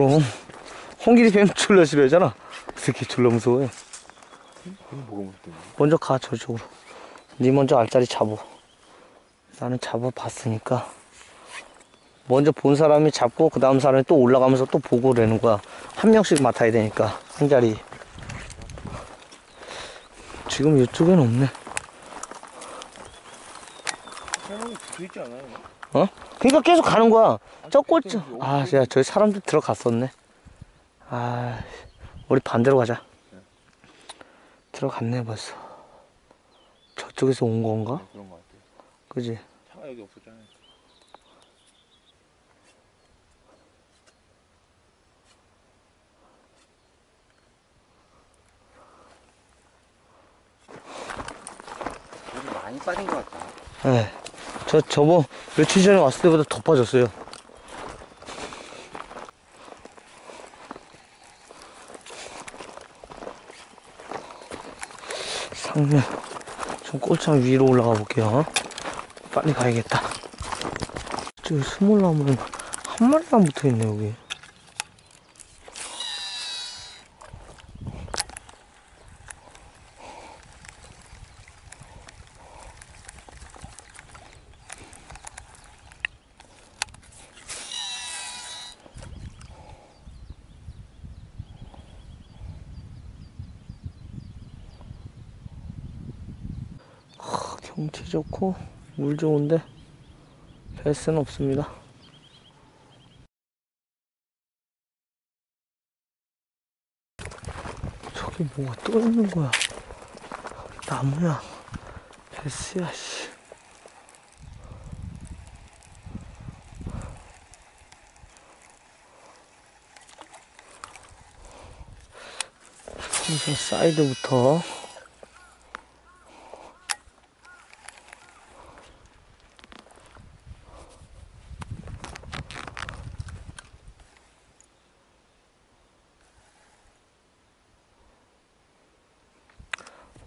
그럼 홍길이 뱀 졸라 싫어하잖아. 그 새끼 졸라 무서워해. 먼저 가 저쪽으로. 네 먼저 알짜리 잡어. 나는 잡아봤으니까. 먼저 본 사람이 잡고 그 다음 사람이 또 올라가면서 또 보고 그러는 거야. 한 명씩 맡아야 되니까 한 자리. 지금 이쪽엔 없네. 사람이 붙어 있지 않아요? 어? 그러니까 계속 가는 거야. 저 꼴찌. 아, 야, 저기 사람들 들어갔었네. 아, 우리 반대로 가자. 들어갔네 벌써. 저쪽에서 온 건가? 네, 그런 거 같아요. 그지? 차가 여기 없었잖아요. 물이 많이 빠진 것 같다. 네. 저 저번 며칠 전에 왔을 때보다 더 빠졌어요. 상면 좀 꼴창 위로 올라가 볼게요. 빨리 가야겠다. 저기 스몰나무는 한 마리만 붙어 있네 여기. 아, 경치 좋고 물 좋은데 배스는 없습니다. 저기 뭐가 떠 있는 거야? 나무야. 배스야 씨. 우선 사이드부터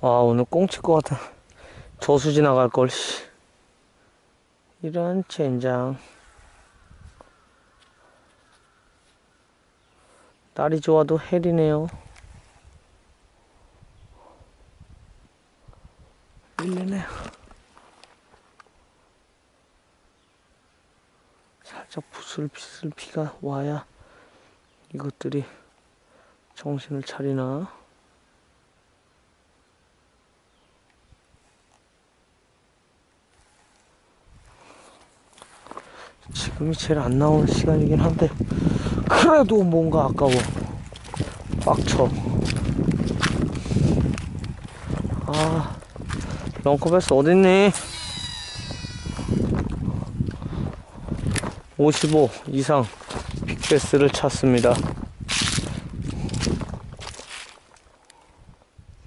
와 오늘 꽁칠 것 같아. 저수 지나갈 걸 씨. 이런 젠장. 날이 좋아도 헬이네요. 밀리네. 살짝 부슬비슬 비가 와야 이것들이 정신을 차리나 지 금이 제일 안 나오는 시간이긴 한데 그래도 뭔가 아까워. 빡쳐. 아 런커베스 어딨니? 55 이상 빅베스를 찾습니다.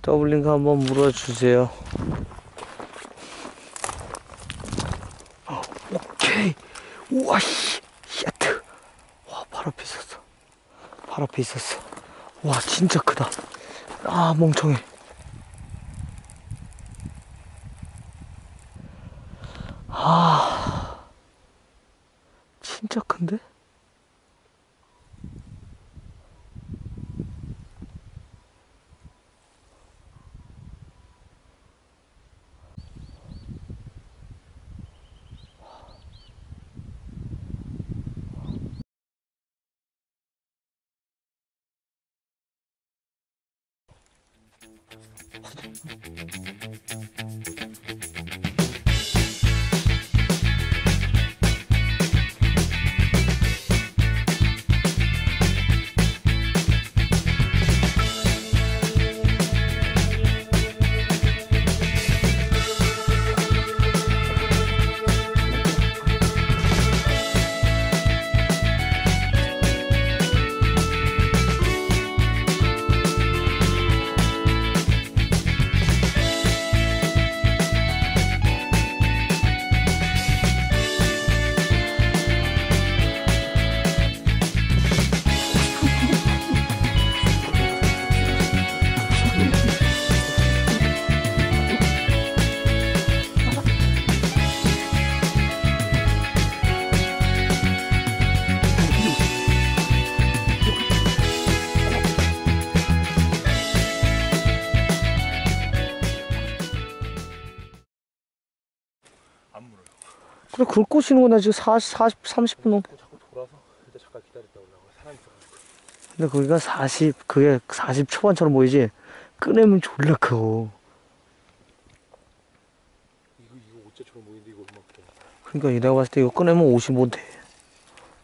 더블링크 한번 물어주세요 오케이 우와 씨 샤트 와 바로 앞에 있었어 바로 앞에 있었어. 와 진짜 크다. 아 멍청해. 아 진짜 큰데 그래 그걸 꼬시는 거나 지금 40, 40, 30분 넘 자꾸 돌아서 일단 잠깐 기다렸다 올라가 사람 있어가지고 근데 거기가 40 그게 40 초반처럼 보이지 꺼내면 졸라 커 이거 이거 어째처럼 보이는데 이거 얼마 크다 그러니까 내가 봤을 때 이거 꺼내면 55 돼.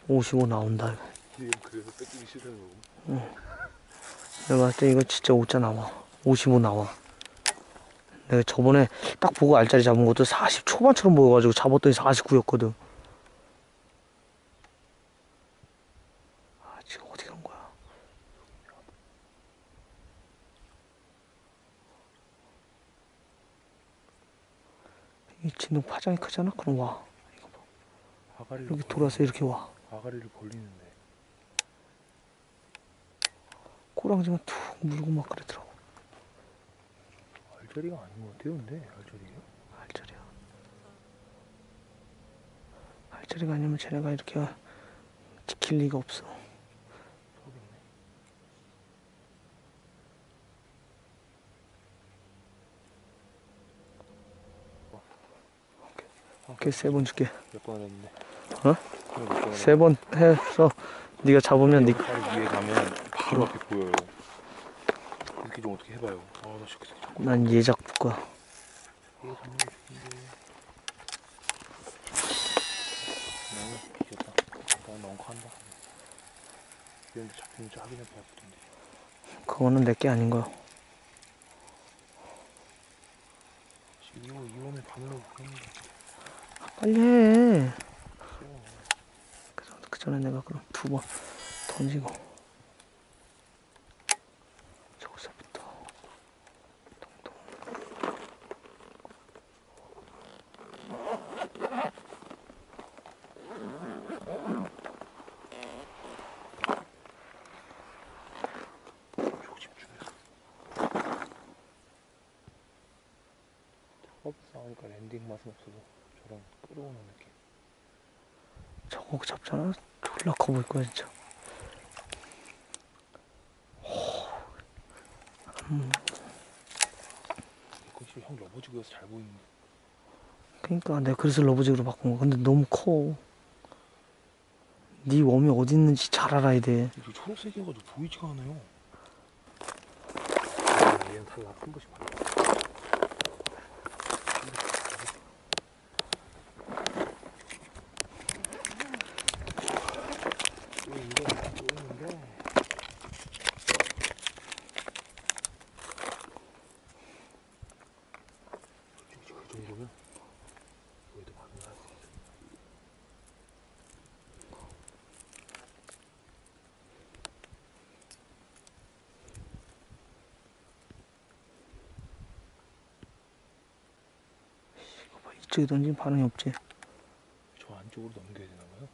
55 나온다. 이거. 이거 그래서 뺏기기 싫다는 거고 내가 봤을 때 이거 진짜 5자 나와. 55 나와. 내가 저번에 딱 보고 알짜리 잡은 것도 40 초반처럼 보여가지고 잡았더니 49였거든. 아, 지금 어디 간 거야? 이 진동 파장이 크잖아? 그럼 와. 아가리를 이렇게 벌- 돌아서 이렇게 와. 아가리를 벌리는데 꼬랑지만 툭 물고 막 그러더라고. 알짜리가 아닌 것 같아요 근데 알짜리예요? 알짜리야. 알짜리가 아니면 쟤네가 이렇게 지킬 리가 없어. 오케이 세 번 줄게. 몇 번 했는데 어? 세 번 해서 네가 잡으면 네 바로 위에 가면 바로 앞에 보여요 이렇게 좀 어떻게 해봐요 아나 진짜 그 자꾸 난 예작 볼 거야. 이거 잡는 게 좋은데 나 엉커한다 이런데 잡히면 진짜 확인해 봐야 되던데 그거는 내게 아닌 거야. 지금 이거 이원을 반으로 보냈는데 빨리 해. 그, 전- 그 전에 내가 그럼 두 번 던지고 저기서부터 동동 쭉 집중해서 싸우니까 랜딩 맛은 없어도 저런 끌어오는 느낌 저거 잡잖아. 졸라 커 보일 거야 진짜. 이거 진짜 형 러버지구여서 잘 보이는데 그러니까 내가 그래서 러브직으로 바꾼 거. 근데 너무 커. 네 웜이 어디 있는지 잘 알아야 돼. 이게 초록색이어가지고 보이지가 않아요 얘는 달라 한 번씩 봐또 있는데 또 있는데 솔직히 그 정도면 여기도 반응을 할수 있어 이쪽에 던지면 반응이 없지. 저 안쪽으로 넘겨야 되나 봐요.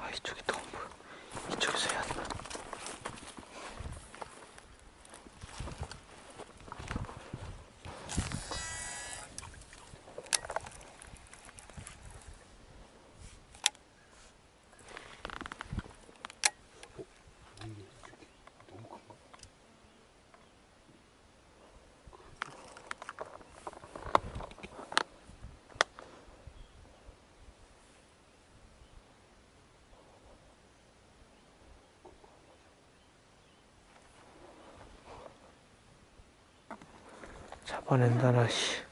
아 이쪽이 더 안 보여. 이쪽에서 해야 돼. 이게 이렇게 너무 큰가? 잡아낸다 나 씨.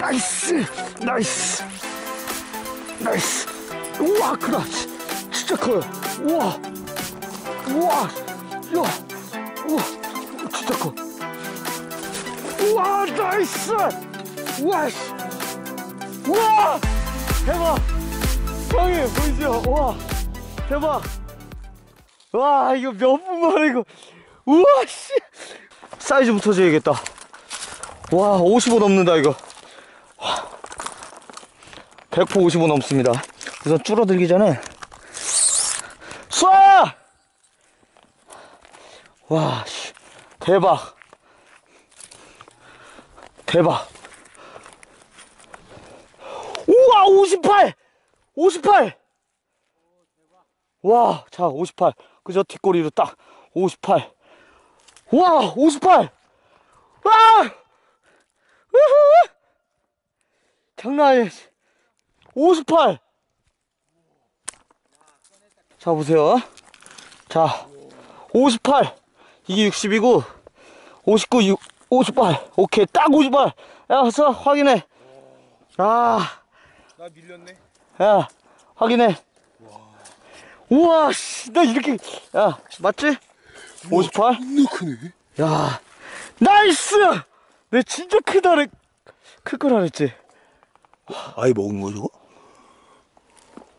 나이스 나이스 나이스 우와 크다 진짜 커요. 우와, 우와, 야, 우와, 진짜 커. 우와, 나이스! 우와, 씨. 우와, 대박! 형님, 보이세요? 우와, 대박! 와, 이거 몇 분 만에 이거. 우와, 씨! 사이즈부터 재야겠다. 와, 55 넘는다, 이거. 100% 55 넘습니다. 우선 줄어들기 전에 쏴! 와, 씨, 대박. 대박. 우와, 58! 58! 와, 자, 58. 그저 뒷꼬리로 딱 58. 와, 58! 와! 우후! 장난 아니야. 58! 자, 보세요. 자, 58. 이게 60이고, 59, 6, 58. 오케이, 딱 58. 야, 가서 확인해. 아, 나 밀렸네. 야, 확인해. 우와, 씨, 나 이렇게, 야, 맞지? 58? 존나 크네. 야, 나이스! 내 진짜 크다, 그래. 클 거라 그랬지? 아예 먹은 거 저거?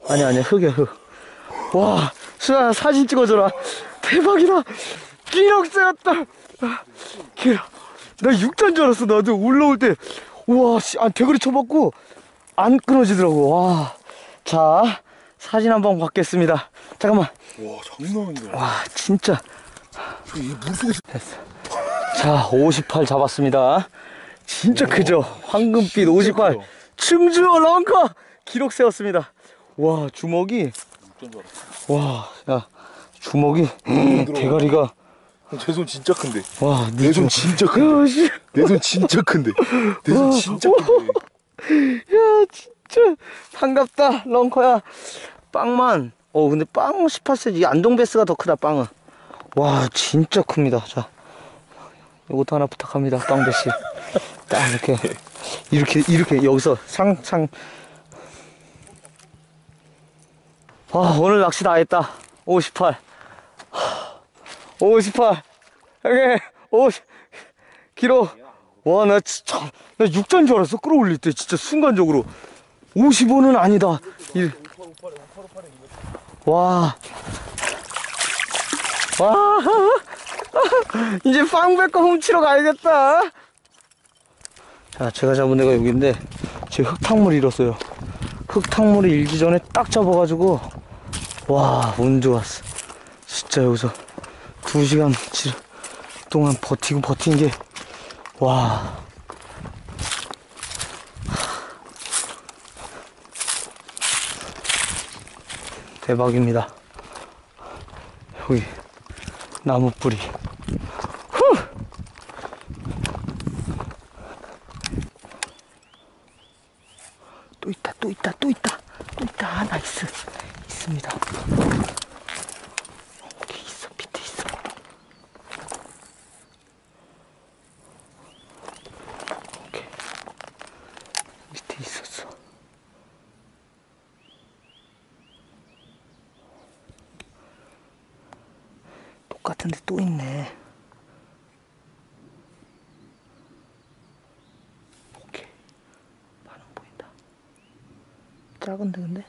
아니, 아니, 흙이야, 흙. 와, 수아 사진 찍어줘라. 대박이다. 기록세였다. 아, 기록. 나 6단 줄 알았어, 나도 올라올 때. 우와, 씨, 아, 대가리 쳐봤고, 안 끊어지더라고. 와. 자, 사진 한 번 받겠습니다. 잠깐만. 와 장난 아니다. 와, 진짜. 물속에서 됐어. 자, 58 잡았습니다. 진짜 크죠? 황금빛 58. 크다. 충주 런커! 기록 세웠습니다. 와, 주먹이. 와, 야, 주먹이, 대가리가, 제 손 진짜 큰데. 와, 내 손 진짜 큰데. 내 손 진짜 큰데. 내 손 진짜 큰데. 야, 진짜 반갑다, 런커야. 빵만, 어, 근데 빵 18cm, 안동베스가 더 크다, 빵은. 와, 진짜 큽니다. 자, 이것도 하나 부탁합니다, 빵베스. 딱 이렇게, 이렇게, 이렇게, 여기서 상, 상. 아, 오늘 낚시 다 했다. 58. 58. 여기, 50. 기로. 와, 나 진짜, 나 6잔 줄 알았어. 끌어올릴 때, 진짜 순간적으로. 55는 아니다. 이- 와. 와. 이제 빵백거 훔치러 가야겠다. 자, 제가 잡은 데가 여기인데, 지금 흙탕물 잃었어요. 흙탕물이 일기 전에 딱 잡아가지고, 와, 운 좋았어. 진짜 여기서 2시간 동안 버티고 버틴 게, 와. 대박입니다. 여기 나무 뿌리. 후! 또 있다, 또 있다, 또 있다, 또 있다. 아, 나이스. 있습니다. 여기 있어, 밑에 있어. 오케이. 밑에 있었어. 똑같은데 또 있네. 오케이. 반응 보인다. 작은데 근데?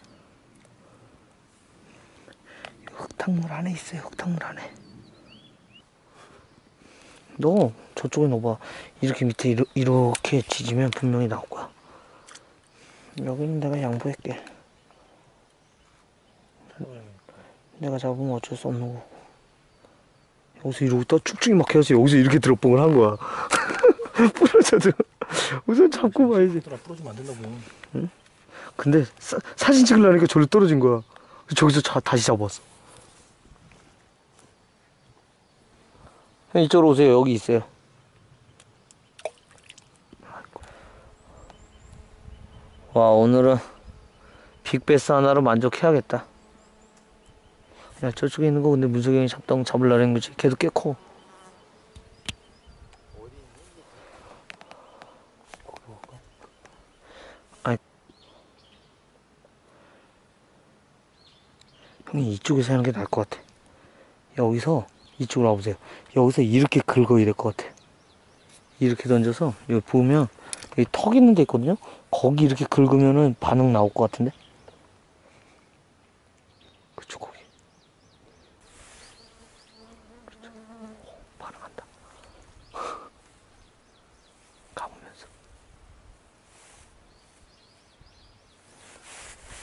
흙탕물 안에 있어요. 흙탕물 안에. 너 저쪽에 넣어봐. 이렇게 밑에 이러, 이렇게 지지면 분명히 나올 거야. 여기는 내가 양보할게. 내가 잡으면 어쩔 수 없는 거고. 여기서 이러고 또 축축이 막 해서 여기서 이렇게 드롭봉을 한 거야. 부러져도 우선 잡고 봐야지. 얘들아 부러지면 안 된다고. 근데 사, 사진 찍으려니까 저리 떨어진 거야. 저기서 자, 다시 잡았어. 이쪽으로 오세요. 여기 있어요. 와 오늘은 빅베스 하나로 만족해야겠다. 야 저쪽에 있는 거 근데 문석이 형이 잡던 잡으려는 거지. 걔도 꽤 커. 이쪽에서 하는 게 나을 것 같아. 여기서 이쪽으로 와보세요. 여기서 이렇게 긁어야 될 것 같아. 이렇게 던져서 여기 보면 여기 턱 있는 데 있거든요. 거기 이렇게 긁으면은 반응 나올 것 같은데. 그쵸 거기. 그렇죠. 오, 반응한다. 가보면서.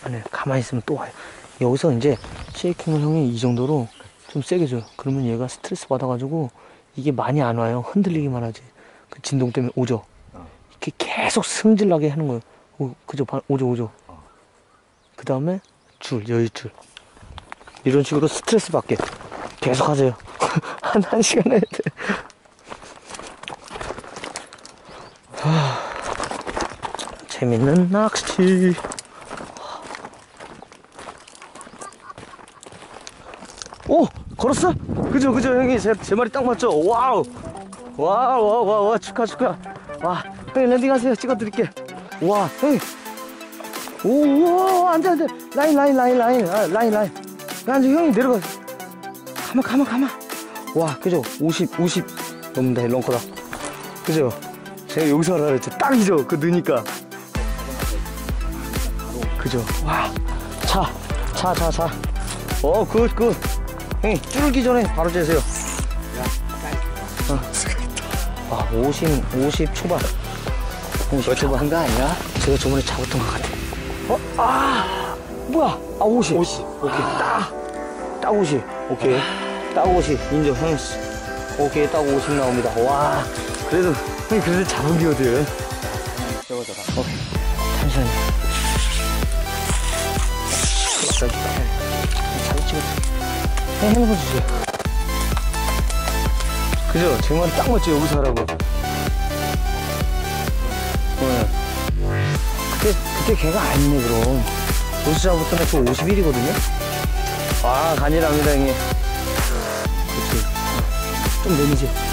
아니 가만히 있으면 또 와요. 여기서 이제 쉐이킹을 형이 이 정도로 좀 세게 줘요. 그러면 얘가 스트레스 받아가지고 이게 많이 안 와요. 흔들리기만 하지. 그 진동 때문에 오죠. 어. 이렇게 계속 승질나게 하는 거예요. 오, 그죠? 바- 오죠, 오죠. 어. 그 다음에 줄, 여유줄. 이런 식으로 스트레스 받게 계속 하세요. 한, 한 시간 해야 돼. 하, 재밌는 낚시. 오! 걸었어? 그죠, 그죠, 형이 제, 제 말이 딱 맞죠? 와우! 와우, 와우, 와우, 와, 축하, 축하. 와, 형님 랜딩하세요. 찍어드릴게. 와, 형님. 오, 우와, 안 돼, 안 돼. 라인, 라인, 라인, 라인, 아, 라인, 라인. 안 돼, 형님 내려가. 가만, 가만, 가만. 와, 그죠? 50, 50 넘는다, 런커다. 그죠? 제가 여기서 하라 그랬죠. 딱이죠? 그 느니까. 그죠? 와. 차, 차, 차, 차. 어, 굿, 굿. 형님, 줄기 전에 바로 재세요. 어. 아, 50, 50 초반. 50 초반. 거 아니야? 제가 저번에 잡았던 것 같아. 어? 아! 뭐야? 아, 50. 50. 오케이. 딱. 딱 50. 오케이. 딱 50. 인정, 형님. 오케이, 딱 50 나옵니다. 와. 그래도, 형님, 그래도 잡은 게 어디 네, 핸드폰 주세요. 그죠? 정말 딱 맞죠? 여기서 하라고. 네. 그때, 그때 걔가 아니네, 그럼. 여기서 잡았던 애그 51이거든요? 아, 간지납니다, 형님. 그치. 좀 내리지.